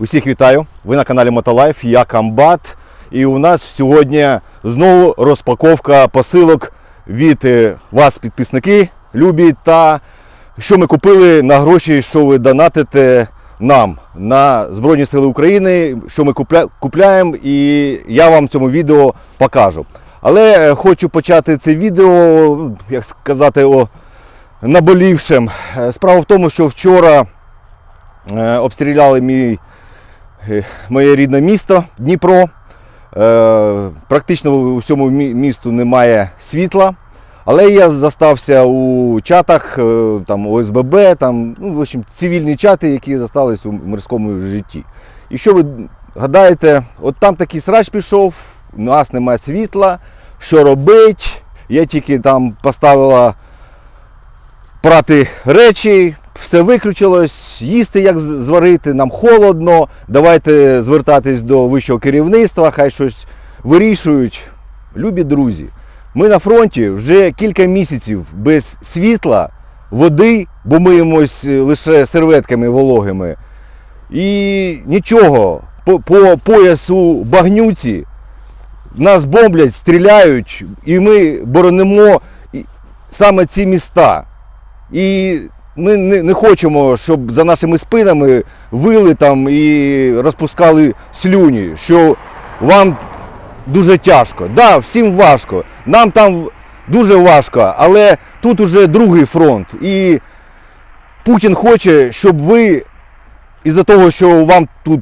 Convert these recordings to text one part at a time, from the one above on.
Усіх вітаю! Ви на каналі Мотолайф, я Камбат. І у нас сьогодні знову розпаковка посилок від е, вас, підписники, любі, та що ми купили на гроші, що ви донатите нам на Збройні Сили України, що ми купля... купляємо, і я вам цьому відео покажу. Але е, хочу почати це відео, як сказати, о наболівшим. Е, Справа в тому, що вчора обстріляли мій, моє рідне місто Дніпро. Е, Практично у всьому місту немає світла. Але я застався у чатах е, там, ОСББ, там, ну, в общем, цивільні чати, які зостались у морському житті. І що ви гадаєте, от там такий срач пішов, у нас немає світла, що робить? Я тільки там поставила прати речі, все виключилось, їсти як зварити, нам холодно, давайте звертатись до вищого керівництва, хай щось вирішують. Любі друзі, ми на фронті вже кілька місяців без світла, води, бо миємось лише серветками вологими. І нічого, по, по поясу багнюці нас бомблять, стріляють, і ми боронимо саме ці міста. І ми не, не хочемо, щоб за нашими спинами вили там і розпускали слюні, що вам дуже тяжко. Так, да, всім важко. Нам там дуже важко, але тут уже другий фронт. І Путін хоче, щоб ви із-за того, що вам тут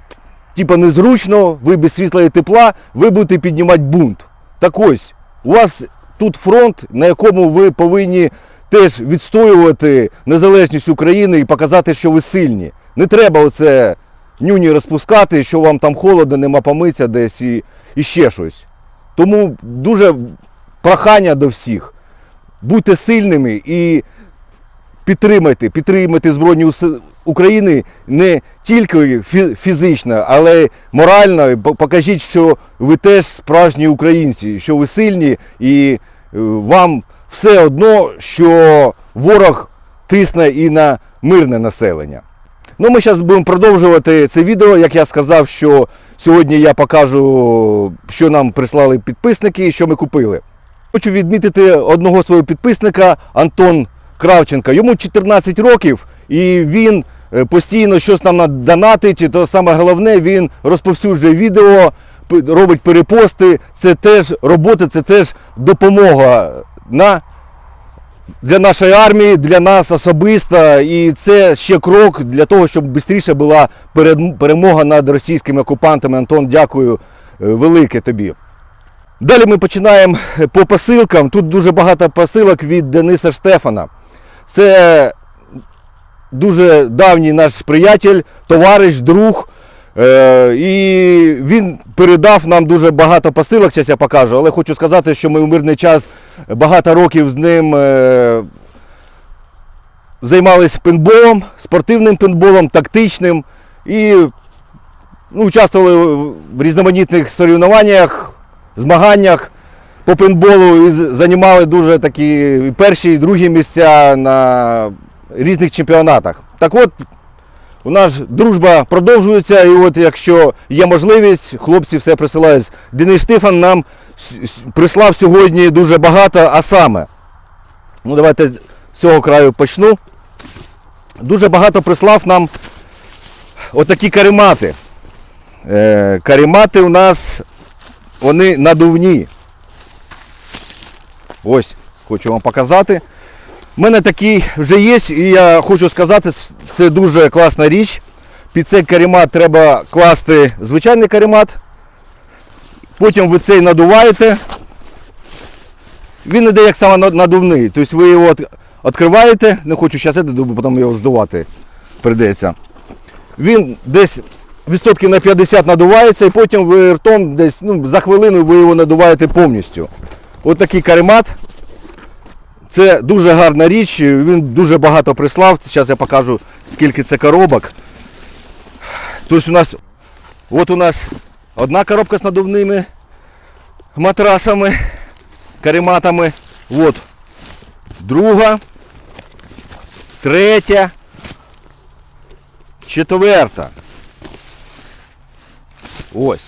типа незручно, ви без світла і тепла, ви будете піднімати бунт. Так ось, у вас тут фронт, на якому ви повинні теж відстоювати незалежність України і показати, що ви сильні. Не треба оце нюні розпускати, що вам там холодно, нема помитися десь і, і ще щось. Тому дуже прохання до всіх. Будьте сильними і підтримайте, підтримайте Збройні України не тільки фі- фізично, але й морально. Покажіть, що ви теж справжні українці, що ви сильні і е, вам все одно, що ворог тисне і на мирне населення. Ну, ми зараз будемо продовжувати це відео. Як я сказав, що сьогодні я покажу, що нам прислали підписники і що ми купили. Хочу відмітити одного свого підписника Антон Кравченка. Йому 14 років і він е, постійно щось нам надонатить. І то саме головне, він розповсюджує відео, робить перепости. Це теж робота, це теж допомога на для нашої армії, для нас особисто, і це ще крок для того, щоб швидше була перемога над російськими окупантами. Антон, дякую е, велике тобі. Далі ми починаємо по посилкам. Тут дуже багато посилок від Дениса Штефана. Це дуже давній наш приятель, товариш, друг. Е, і він передав нам дуже багато посилок, зараз я покажу, але хочу сказати, що ми в мирний час багато років з ним е, займалися пейнтболом, спортивним пейнтболом, тактичним і ну, участвували в різноманітних соревнованнях, змаганнях по пейнтболу і займали дуже такі перші і другі місця на різних чемпіонатах. Так от, у нас дружба продовжується, і от якщо є можливість, хлопці все присилають. Денис Штифан нам прислав сьогодні дуже багато, а саме. Ну, давайте з цього краю почну. Дуже багато прислав нам отакі каремати. Е, каремати у нас вони надувні. Ось, хочу вам показати. У мене такий вже є, і я хочу сказати, це дуже класна річ. Під цей каремат треба класти звичайний каремат. Потім ви цей надуваєте. Він іде як саме надувний. Тобто ви його відкриваєте, не хочу зараз, бо потім його здувати прийдеться. Він десь відсотків на 50 надувається, і потім ви ртом десь ну, за хвилину ви його надуваєте повністю. От такий каремат. Це дуже гарна річ, він дуже багато прислав. Зараз я покажу, скільки це коробок. Тобто у нас, от у нас одна коробка з надувними матрасами, карематами. От друга, третя, четверта. Ось.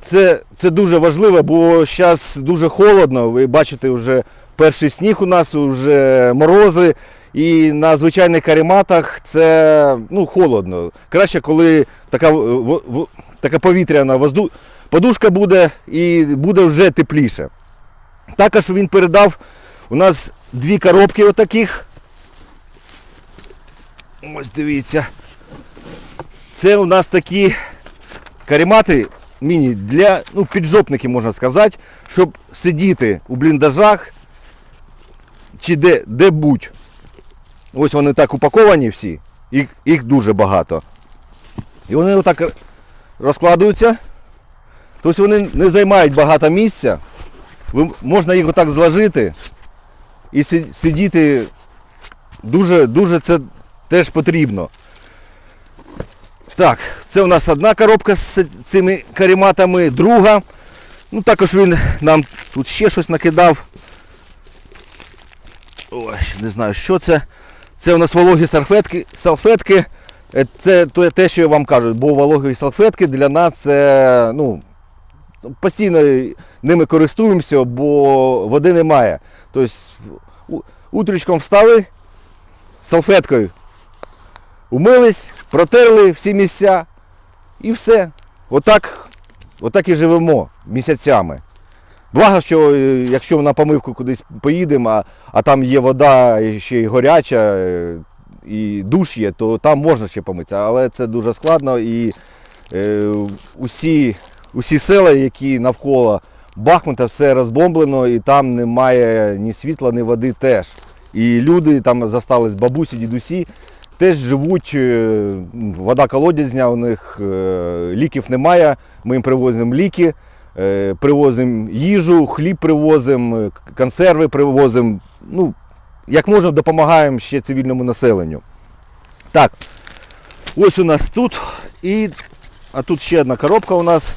Це, це дуже важливо, бо зараз дуже холодно. Ви бачите, вже перший сніг у нас, вже морози. І на звичайних карематах це ну, холодно. Краще, коли така, в- в- така повітряна возду, подушка буде і буде вже тепліше. Також він передав у нас дві коробки отаких. Ось дивіться. Це у нас такі каремати міні для ну, піджопники, можна сказати, щоб сидіти у бліндажах чи де, де будь. Ось вони так упаковані всі, їх, їх дуже багато. І вони отак розкладуються. Тобто вони не займають багато місця. Ви, можна їх отак зложити і сидіти дуже, дуже це теж потрібно. Так, це у нас одна коробка з цими карематами, друга. Ну, також він нам тут ще щось накидав. Ой, не знаю, що це. Це у нас вологі салфетки. салфетки. Е, Це те, що я вам кажу, бо вологі салфетки для нас це ну, постійно ними користуємося, бо води немає. Тобто утрічком встали салфеткою. Умились, протерли всі місця і все. Отак, отак і живемо місяцями. Благо, що е, якщо на помивку кудись поїдемо, а, а там є вода ще й гаряча, е, і душ є, то там можна ще помитися. Але це дуже складно і е, усі, усі села, які навколо Бахмута, все розбомблено, і там немає ні світла, ні води теж. І люди там застались бабусі, дідусі, теж живуть, е, вода колодязня, у них ліків немає. Ми їм привозимо ліки, привозимо їжу, хліб привозимо, е, консерви привозимо. Ну, як можемо, допомагаємо ще цивільному населенню. Так, ось у нас тут. І, а тут ще одна коробка у нас.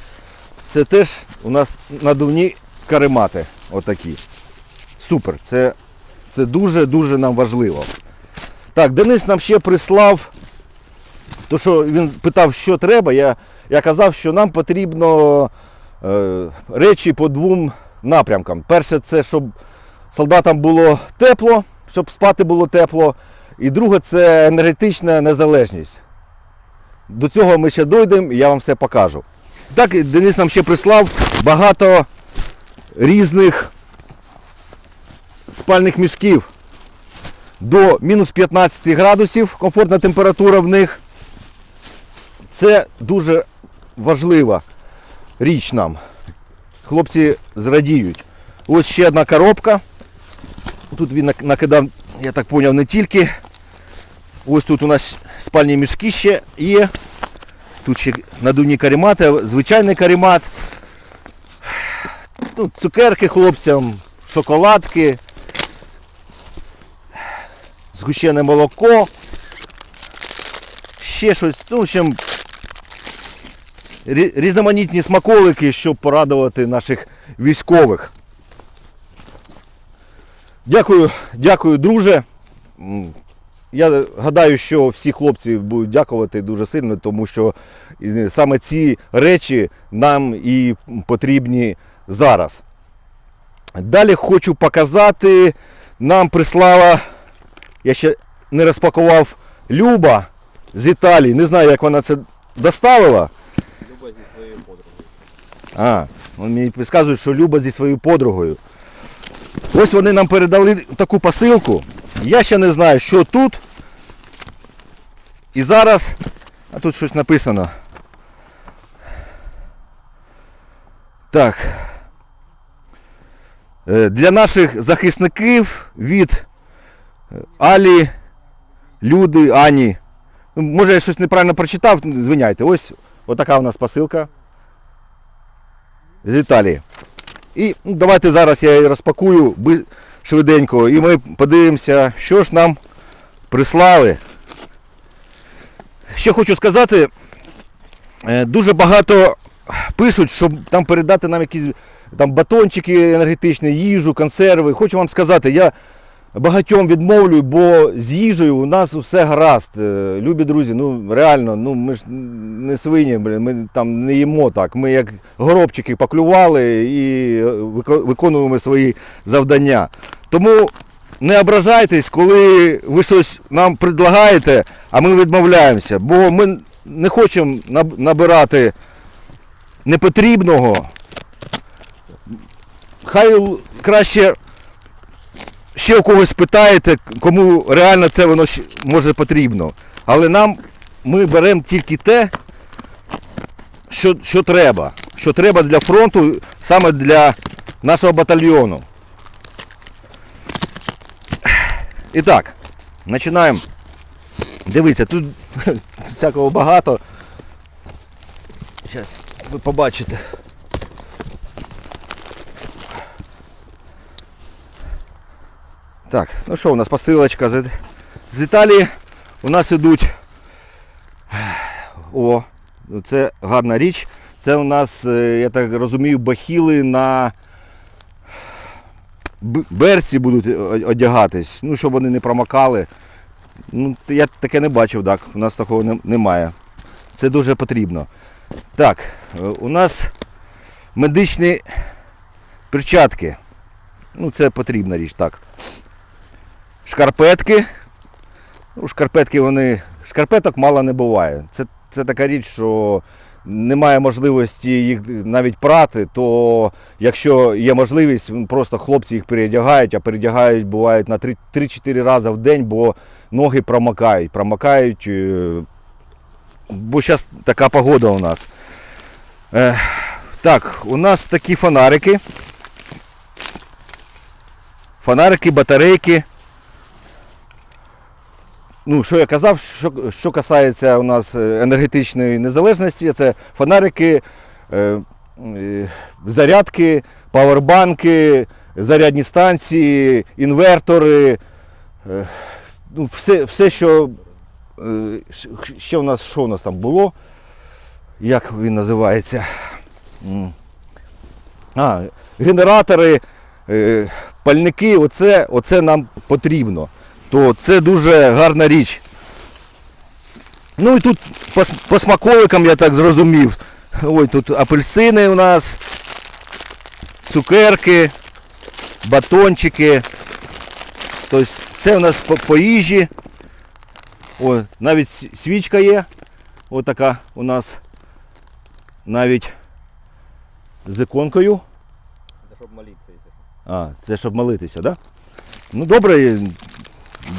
Це теж у нас надувні каремати. Отакі. Супер. Це, це дуже-дуже нам важливо. Так, Денис нам ще прислав, то що він питав, що треба. Я, я казав, що нам потрібно е, речі по двом напрямкам. Перше, це щоб солдатам було тепло, щоб спати було тепло. І друге це енергетична незалежність. До цього ми ще дійдемо і я вам все покажу. Так, Денис нам ще прислав багато різних спальних мішків до мінус 15 градусів, комфортна температура в них. Це дуже важлива річ нам. Хлопці зрадіють. Ось ще одна коробка. Тут він накидав, я так зрозумів, не тільки. Ось тут у нас спальні мішки ще є. Тут ще надувні каремати, звичайний каремат. Тут цукерки хлопцям, шоколадки, згущене молоко, ще щось. Ну, в общем, різноманітні смаколики, щоб порадувати наших військових. Дякую, дякую, друже. Я гадаю, що всі хлопці будуть дякувати дуже сильно, тому що саме ці речі нам і потрібні зараз. Далі хочу показати, нам прислала, я ще не розпакував Люба з Італії. Не знаю, як вона це доставила. Люба зі своєю подругою. А, мені підказують, що Люба зі своєю подругою. Ось вони нам передали таку посилку. Я ще не знаю, що тут. І зараз. А тут щось написано. Так. Е, Для наших захисників від е, Алі, Люди, Ані. Ну, Може я щось неправильно прочитав, звиняйте. Ось отака у нас посилка з Італії. І давайте зараз я її розпакую швиденько і ми подивимося, що ж нам прислали. Ще хочу сказати, е, дуже багато пишуть, щоб там передати нам якісь там батончики енергетичні, їжу, консерви. Хочу вам сказати, я багатьом відмовлю, бо з їжею у нас все гаразд. Е, Любі друзі, ну реально, ну ми ж не свині, ми там не їмо так. Ми як горобчики поклювали і е, виконуємо свої завдання. Тому не ображайтесь, коли ви щось нам предлагаєте, а ми відмовляємося, бо ми не хочемо набирати непотрібного. Хай краще ще у когось питаєте, кому реально це воно може потрібно. Але нам ми беремо тільки те, що, що треба. Що треба для фронту, саме для нашого батальйону. І так, починаємо. Дивіться, тут всякого багато. Зараз ви побачите. Так, ну що, у нас посилочка з, з Італії. У нас ідуть. О, це гарна річ. Це у нас, е, я так розумію, бахіли на берці будуть одягатись, ну, щоб вони не промокали. Ну, я таке не бачив, так. У нас такого немає. Це дуже потрібно. Так, е, у нас медичні перчатки. Ну, це потрібна річ, так. Шкарпетки. Ну, шкарпетки вони. Шкарпеток мало не буває. Це, це така річ, що немає можливості їх навіть прати, то якщо є можливість, просто хлопці їх переодягають, а передягають бувають на 3 3-4 рази в день, бо ноги промокають. Промокають, е, бо зараз така погода у нас. Е, так, у нас такі фонарики. Фонарики, батарейки. Ну, що я казав, що, що касається у нас е, енергетичної незалежності, це фонарики, е, е, зарядки, павербанки, зарядні станції, інвертори. Е, ну, все, все, що е, ще у нас, що у нас там було, як він називається? А, генератори, е, пальники, оце, оце нам потрібно. То це дуже гарна річ. Ну і тут по, по смаколикам я так зрозумів. Ой, тут апельсини у нас, цукерки, батончики. Тобто це у нас по, по їжі. Ой, навіть свічка є. Ось така у нас навіть з іконкою. Це щоб молитися. А, це щоб молитися, так? Да? Ну добре,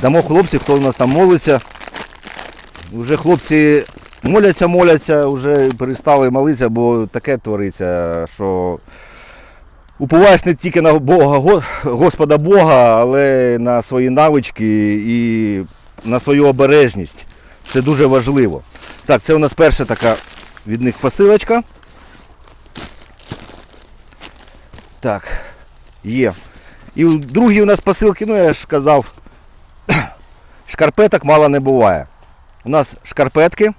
дамо хлопців, хто у нас там молиться. Вже хлопці моляться, моляться, вже перестали молитися, бо таке твориться, що уповаєш не тільки на Бога, Господа Бога, але на свої навички і на свою обережність. Це дуже важливо. Так, це у нас перша така від них посилочка. Так, є. І у другій у нас посилки, ну я ж казав, шкарпеток мало не буває. У нас шкарпетки.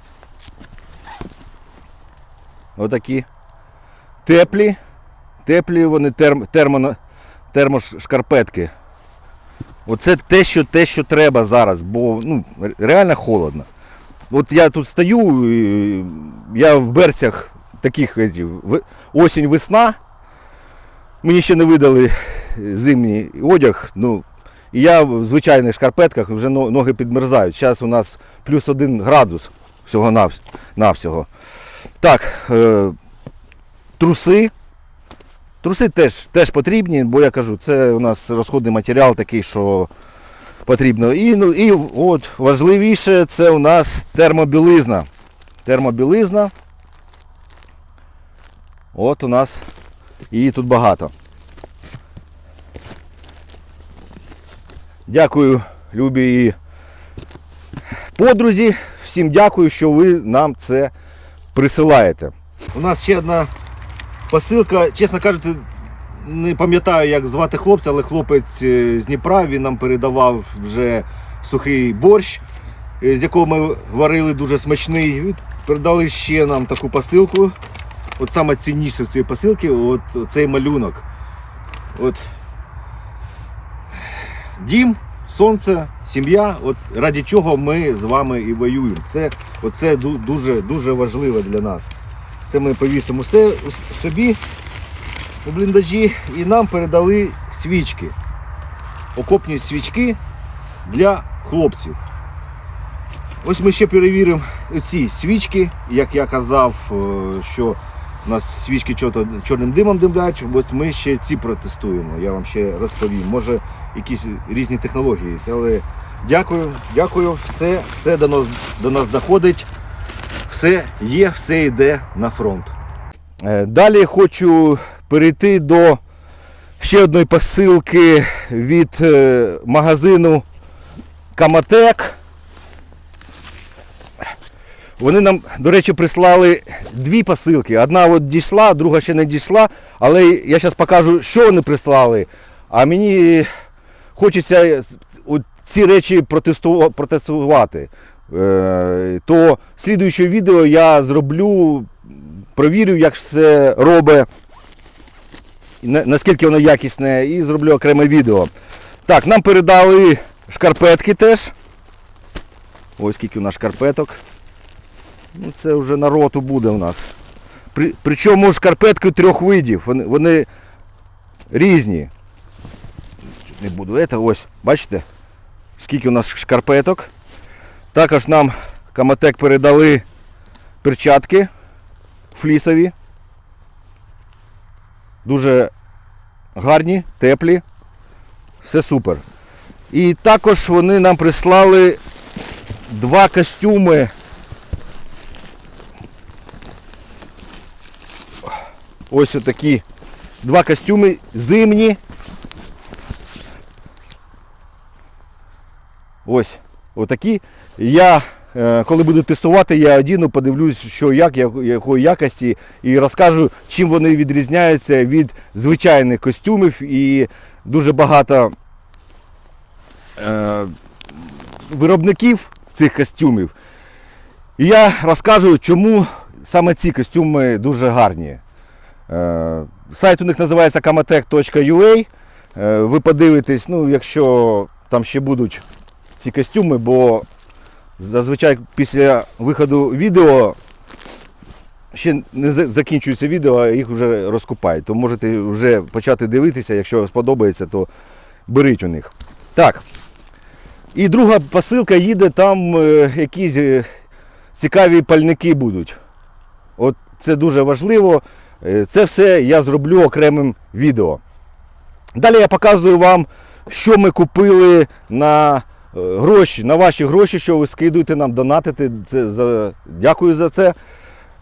Отакі. Теплі. Теплі вони терм, термо, термошкарпетки. Оце те, що, те, що треба зараз, бо ну, реально холодно. От я тут стою, я в берцях таких осінь-весна. Мені ще не видали зимній одяг. Ну, і я в звичайних шкарпетках вже ноги підмерзають. Зараз у нас плюс один градус всього навс- навсього. Так, е, труси. Труси теж, теж потрібні, бо я кажу, це у нас розходний матеріал такий, що потрібно. І, ну, і от важливіше це у нас термобілизна. Термобілизна. От у нас її тут багато. Дякую, любі і подрузі. Всім дякую, що ви нам це присилаєте. У нас ще одна посилка, чесно кажучи, не пам'ятаю, як звати хлопця, але хлопець е, з Дніпра він нам передавав вже сухий борщ, е, з якого ми варили дуже смачний. Передали ще нам таку посилку. От саме цінніше в цій посилці от цей малюнок. От дім, сонце, сім'я. От раді чого ми з вами і воюємо. Це оце дуже, дуже важливо для нас. Це ми повісимо все собі у бліндажі і нам передали свічки. Окопні свічки для хлопців. Ось ми ще перевіримо ці свічки, як я казав, е, що нас свічки чорним димом димлять, от ми ще ці протестуємо. Я вам ще розповім. Може якісь різні технології, але дякую, дякую, все, все до нас, до нас доходить, все є, все йде на фронт. Е, Далі хочу перейти до ще одної посилки від е, магазину Каматек. Вони нам, до речі, прислали дві посилки. Одна от дійшла, друга ще не дійшла. Але я зараз покажу, що вони прислали. А мені хочеться от ці речі протестувати. Е, То слідуюче відео я зроблю, провірю, як все робить, наскільки воно якісне, і зроблю окреме відео. Так, нам передали шкарпетки теж. Ось скільки у нас шкарпеток. Ну, це вже на роту буде у нас. При, причому шкарпетки трьох видів. Вони, вони різні. Не буду. Це ось, бачите, скільки у нас шкарпеток. Також нам Каматек передали перчатки флісові. Дуже гарні, теплі. Все супер. І також вони нам прислали два костюми. Ось такі два костюми зимні. Ось отакі. Я е, коли буду тестувати, я одіну, подивлюсь, що як, як- якої якості, і розкажу, чим вони відрізняються від звичайних костюмів. І дуже багато е, виробників цих костюмів. І я розкажу, чому саме ці костюми дуже гарні. Е, Сайт у них називається kamatech.ua. Е, Ви подивитесь, ну, якщо там ще будуть ці костюми, бо зазвичай після виходу відео ще не закінчується відео, а їх вже розкупають. То можете вже почати дивитися, якщо сподобається, то беріть у них. Так. І друга посилка їде, там е, якісь цікаві пальники будуть. От це дуже важливо. Е, Це все я зроблю окремим відео. Далі я показую вам, що ми купили на е, гроші, на ваші гроші, що ви скидуєте нам, донатите. Це за... Дякую за це.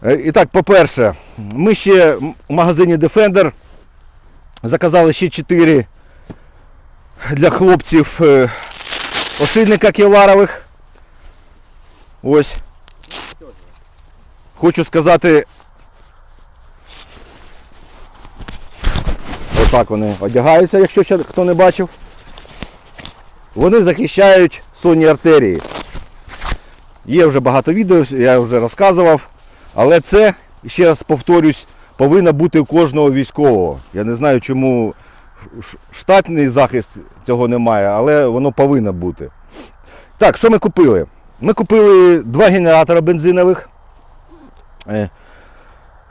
Е, І так, по-перше, ми ще в магазині Defender заказали ще 4 для хлопців ошейника кевларових. Ось. Хочу сказати, Отак вони одягаються, якщо ще хто не бачив. Вони захищають сонні артерії. Є вже багато відео, я вже розказував. Але це, ще раз повторюсь, повинно бути у кожного військового. Я не знаю, чому штатний захист цього немає, але воно повинно бути. Так, що ми купили? Ми купили два генератора бензинових.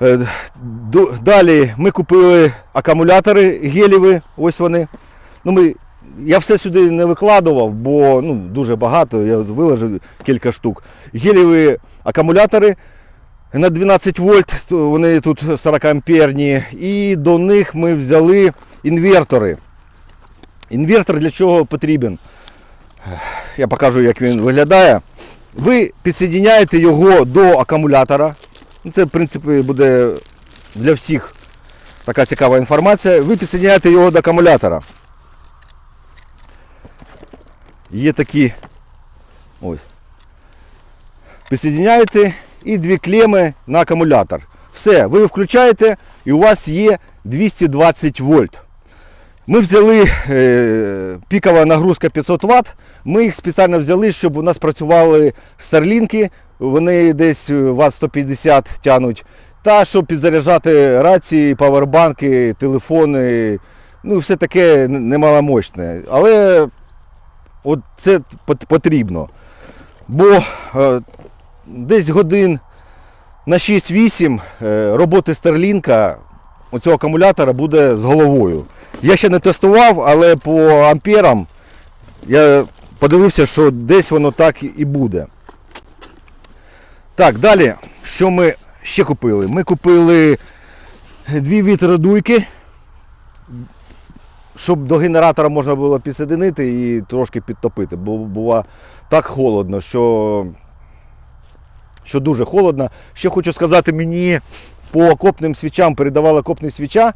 Е, Далі ми купили акумулятори гелєві, ось вони. Ну, ми, я все сюди не викладував, бо ну, дуже багато, я виложив кілька штук. Гелєві акумулятори на 12 вольт, вони тут 40 амперні. І до них ми взяли інвертори. Інвертор для чого потрібен? Я покажу, як він виглядає. Ви підсоединяєте його до акумулятора. Ну, Це, в принципі, буде для всіх така цікава інформація. Ви підсоединяєте його до акумулятора. Є такі. Ось. Підсоединяєте і дві клеми на акумулятор. Все, ви включаєте і у вас є 220 вольт. Ми взяли е, пікова нагрузка 500 Вт. Ми їх спеціально взяли, щоб у нас працювали старлінки. Вони десь е, Вт 150 тянуть. Та щоб підзаряджати рації, павербанки, телефони. Ну, все таке немаломощне. Але От це потрібно. Бо е, десь годин на 6-8 е, роботи Старлінка оцього акумулятора буде з головою. Я ще не тестував, але по амперам я подивився, що десь воно так і буде. Так, далі, що ми ще купили? Ми купили дві вітродуйки, щоб до генератора можна було підсоединити і трошки підтопити, бо було так холодно, що, що дуже холодно. Ще хочу сказати, мені по окопним свічам передавали окопні свіча.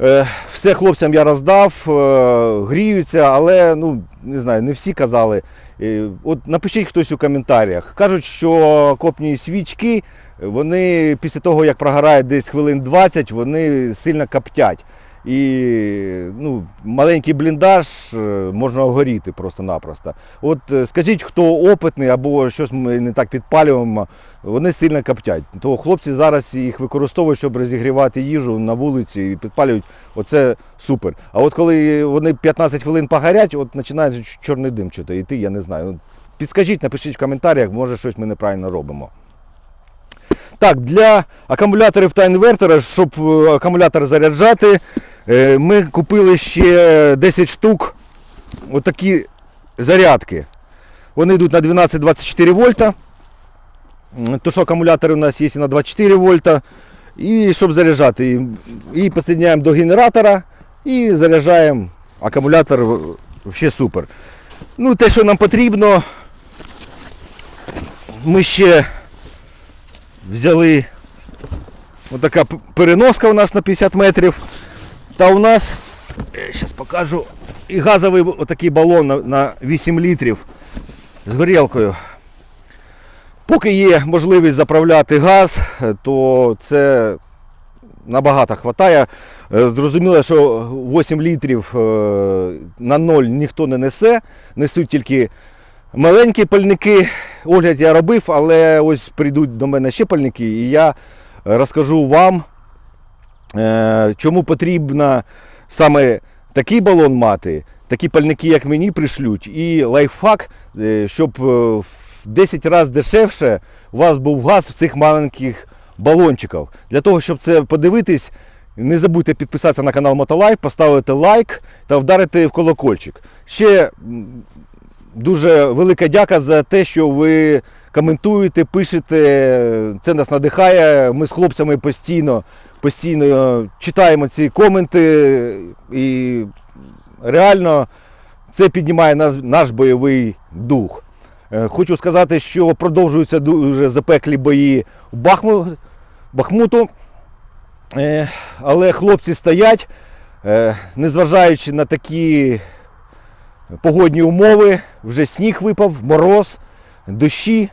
Е, Все хлопцям я роздав, е, гріються, але ну, не знаю, не всі казали. Е, От напишіть хтось у коментарях. Кажуть, що копні свічки, вони після того, як прогорає десь хвилин 20, вони сильно коптять. І ну, маленький бліндаж е, можна огоріти просто-напросто. От е, скажіть, хто опитний або щось ми не так підпалюємо, вони сильно коптять. То хлопці зараз їх використовують, щоб розігрівати їжу на вулиці і підпалюють. Оце супер. А от коли вони 15 хвилин погорять, от починає чорний дим чути йти, я не знаю. Підскажіть, напишіть в коментарях, може щось ми неправильно робимо. Так, для акумуляторів та інвертора, щоб е, акумулятор заряджати, е, ми купили ще 10 штук отакі зарядки. Вони йдуть на 12-24 вольта. То що акумулятори у нас є на 24 вольта. І щоб заряджати, і підсоединяємо до генератора і заряджаємо акумулятор взагалі супер. Ну, те, що нам потрібно, ми ще взяли отака переноска у нас на 50 метрів. Та у нас, зараз покажу, і газовий отакий балон на, на 8 літрів з горілкою. Поки є можливість заправляти газ, е, то це набагато хватає. Е, Зрозуміло, що 8 літрів е, на ноль ніхто не несе, несуть тільки маленькі пальники. Огляд я робив, але ось прийдуть до мене ще пальники, і я розкажу вам, е, чому потрібно саме такий балон мати, такі пальники, як мені, пришлють, і лайфхак, е, щоб е, в 10 разів дешевше у вас був газ в цих маленьких балончиків. Для того, щоб це подивитись, не забудьте підписатися на канал Мотолайф, поставити лайк та вдарити в колокольчик. Ще дуже велика дяка за те, що ви коментуєте, пишете. Це нас надихає. Ми з хлопцями постійно, постійно читаємо ці коменти і реально це піднімає нас, наш бойовий дух. Е, Хочу сказати, що продовжуються дуже запеклі бої у Бахму, Бахмуту. Е, Але хлопці стоять, е, незважаючи на такі погодні умови, вже сніг випав, мороз, дощі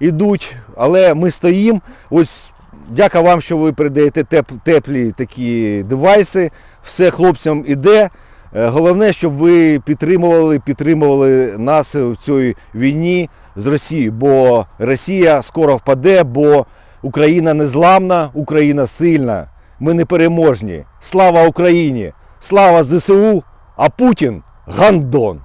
йдуть, але ми стоїмо. Ось дяка вам, що ви передаєте теп- теплі такі девайси. Все хлопцям іде. Е, Головне, щоб ви підтримували, підтримували нас в цій війні з Росією, бо Росія скоро впаде, бо Україна незламна, Україна сильна. Ми непереможні. Слава Україні! Слава ЗСУ! А Путін гандон!